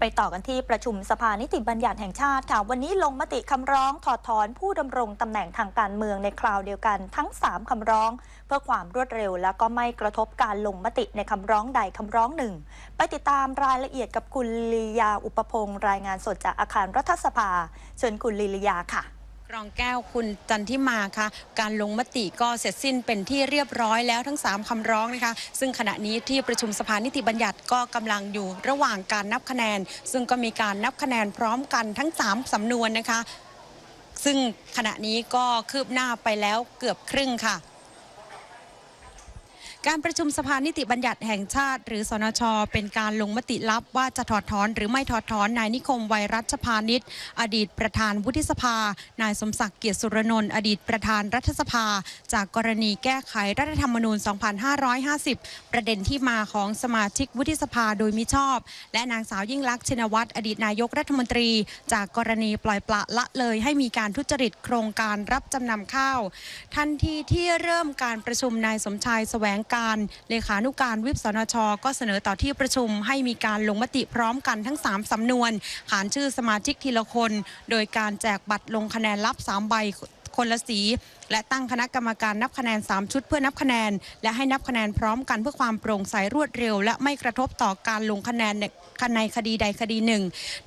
ไปต่อกันที่ประชุมสภานิติบัญญัติแห่งชาติค่ะ วันนี้ลงมติคำร้องถอดถอนผู้ดำรงตำแหน่งทางการเมืองในคราวเดียวกันทั้ง 3คำร้อง เพื่อความรวดเร็ว และก็ไม่กระทบการลงมติในคำร้องใดคำร้องหนึ่ง ไปติดตามรายละเอียดกับคุณลียาอุปพงศ์รายงานสดจากอาคารรัฐสภาเชิญคุณลีลยาค่ะ รองแก้วคุณจันทิมาค่ะการลงมติก็เสร็จสิ้นเป็นที่เรียบร้อยแล้วทั้ง 3คำร้องนะคะ ซึ่งขณะนี้ที่ประชุมสภานิติบัญญัติก็กำลังอยู่ระหว่างการนับคะแนน ซึ่งก็มีการนับคะแนนพร้อมกันทั้ง 3สำนวนนะคะ ซึ่งขณะนี้ก็คืบหน้าไปแล้วเกือบครึ่งค่ะ การประชุมสภานิติบัญญัติแห่งชาติ หรือสนช เป็นการลงมติลับว่าจะถอดถอนหรือไม่ถอดถอนนายนิคมไวรัชพานิชอดีตประธานวุฒิสภา นายสมศักดิ์เกียรติสุรนนท์อดีตประธานรัฐสภา จากกรณีแก้ไขรัฐธรรมนูญ 2550 ประเด็นที่มาของสมาชิกวุฒิสภาโดยมิชอบ และนางสาวยิ่งลักษณ์ชินวัตรอดีตนายกรัฐมนตรี จากกรณีปล่อยปละละเลยให้มีการทุจริตโครงการรับจำนำข้าว ทันทีที่เริ่มการประชุมนายสมชายแสวงการเลขานุการวิปสนช ก็เสนอต่อที่ประชุมให้มีการลงมติพร้อมกันทั้ง 3 สำนวน ขานชื่อสมาชิกทีละคน โดยการแจกบัตรลงคะแนนลับ3ใบคนละสีและตั้งคณะกรรมการนับคะแนน 3 ชุดเพื่อนับคะแนน และให้นับคะแนนพร้อมกันเพื่อความโปร่งใสรวดเร็ว และไม่กระทบต่อการลงคะแนนในในคดีใดคดีหนึ่ง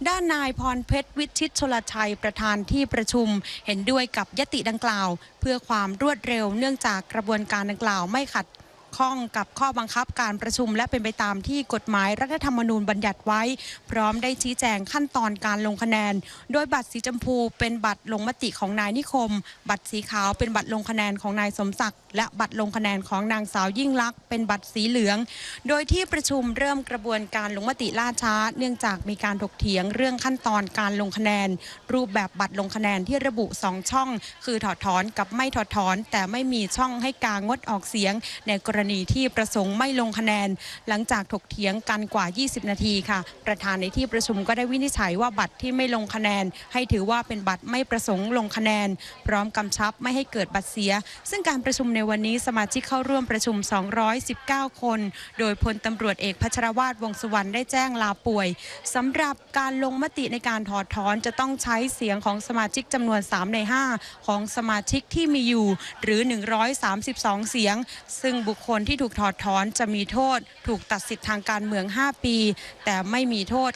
ด้านนายพรเพชรวิชิตชลชัยประธานที่ประชุม เห็นด้วยกับยติดังกล่าว เพื่อความรวดเร็วเนื่องจากกระบวนการดังกล่าวไม่ขัด ข้องกับข้อบังคับการประชุม และเป็นไปตามที่กฎหมายรัฐธรรมนูญบัญญัติไว้ พร้อมได้ชี้แจงขั้นตอนการลงคะแนน โดยบัตรสีชมพูเป็นบัตรลงมติของนายนิคม บัตรสีขาวเป็นบัตรลงคะแนนของนายสมศักดิ์และบัตรลงคะแนนของนางสาวยิ่งลักษณ์เป็นบัตรสีเหลือง โดยที่ประชุมเริ่มกระบวนการลงมติล่าช้า เนื่องจากมีการถกเถียงเรื่องขั้นตอนการลงคะแนน รูปแบบบัตรลงคะแนนที่ระบุ 2 ช่อง คือถอดถอนกับไม่ถอดถอน แต่ไม่มีช่องให้การงดออกเสียงในกรณีที่ประสงค์ไม่ลงคะแนน หลังจากถกเถียงกันกว่า 20 นาทีค่ะ ประธานในที่ประชุมก็ได้วินิจฉัยว่าบัตรที่ไม่ลงคะแนน ให้ถือว่าเป็นบัตรไม่ประสงค์ลงคะแนน พร้อมกำชับไม่ให้เกิดบัตรเสีย ซึ่งการประชุมในวันนี้สมาชิกเข้าร่วมประชุม 219 คน โดยพลตำรวจเอกพัชรวาทวงสุวรรณได้แจ้งลาป่วยสำหรับการลงมติในการถอดถอนจะต้องใช้เสียงของสมาชิกจำนวน 3 ใน 5 ของสมาชิกที่มีอยู่ หรือ 132 เสียง ซึ่งบุคคลที่ถูกถอดถอนจะมีโทษ ถูกตัดสิทธิ์ทางการเมือง 5 ปี แต่ไม่มีโทษ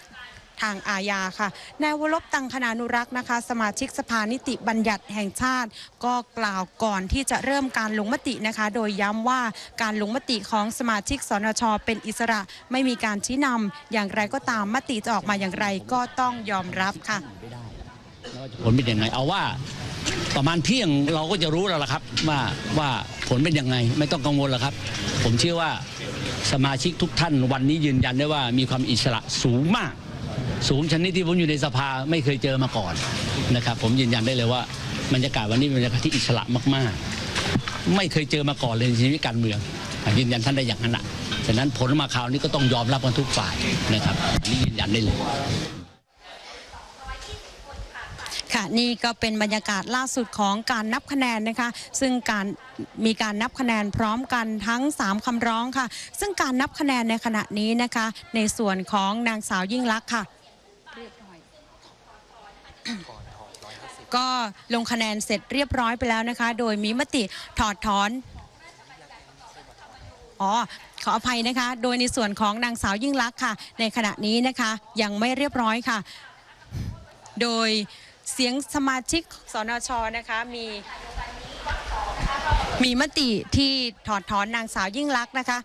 ทางอาญาค่ะนายวรบตังคณานุรักษ์นะคะ สมาชิกสภานิติบัญญัติแห่งชาติ ก็กล่าวก่อนที่จะเริ่มการลงมตินะคะ โดยย้ำว่าการลงมติของสมาชิกสนช เป็นอิสระไม่มีการชี้นำอย่างไรก็ตามมติจะออกมาอย่างไรก็ต้องยอมรับค่ะผลเป็นยังไงเอาว่าประมาณเที่ยงเราก็จะรู้แล้วล่ะครับว่าว่า ลเป็นยังไง ไม่ต้องกังวลหรอกครับ ผมเชื่อว่าสมาชิกทุกท่านวันนี้ยืนยันได้ว่ามีความอิสระสูงมาก สูงชนิดที่ผมอยู่ในสภาไม่เคยเจอมาก่อนนะครับ ผมยืนยันได้เลยว่าบรรยากาศวันนี้เป็นบรรยากาศที่อิสระมาก ๆ ไม่เคยเจอมาก่อนเลยในชีวิตการเมือง ยืนยันท่านได้อย่างนั้นอะฉะนั้นผลมาคราวนี้ก็ต้องยอมรับกันทุกฝ่ายนะครับนนี้ยืนยันได้เลยะนี่ก็เป็นบรรยากาศล่าสุดของการนับคะแนนนะคะ ซึ่งการมีการนับคะแนนพร้อมกันทั้ง 3คำร้องค่ะ ซึ่งการนับคะแนนในขณะนี้นะคะ ในส่วนของนางสาวยิ่งลักษณ์ค่ะก็ลงคะแนนเสร็จเรียบร้อยไปแล้วนะคะ โดยมีมติถอดถอนอ๋อขออภัยนะคะ โดยในส่วนของนางสาวยิ่งลักษณ์ค่ะ ในขณะนี้นะคะยังไม่เรียบร้อยค่ะ โดย เสียงสมาชิกสนชนะคะมีมีมติที่ถอดถอนนางสาวยิ่งลักษณ์นะคะ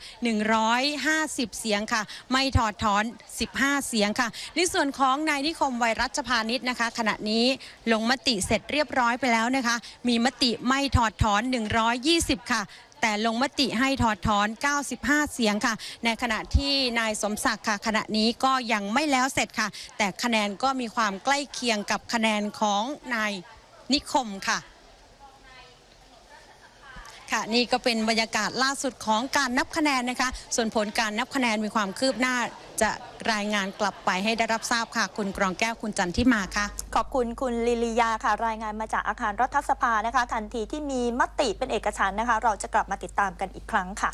150 เสียงค่ะ ไม่ถอดถอน 15 เสียงค่ะ ในส่วนของนายนิคมไวรัชพานิชนะคะ ขณะนี้ลงมติเสร็จเรียบร้อยไปแล้วนะคะ มีมติไม่ถอดถอน 120 ค่ะ แต่ลงมติให้ถอดถอน 95 เสียงค่ะ ในขณะที่นายสมศักดิ์ค่ะ ขณะนี้ก็ยังไม่แล้วเสร็จค่ะ แต่คะแนนก็มีความใกล้เคียงกับคะแนนของนายนิคมค่ะค่ะนี่ก็เป็นบรรยากาศล่าสุดของการนับคะแนนนะคะ ส่วนผลการนับคะแนนมีความคืบหน้า จะรายงานกลับไปให้ได้รับทราบค่ะ คุณกรองแก้วคุณจันทิมาค่ะ ขอบคุณคุณลิลิยาค่ะ รายงานมาจากอาคารรัฐสภานะคะ ทันทีที่มีมติเป็นเอกฉันนะคะ เราจะกลับมาติดตามกันอีกครั้งค่ะ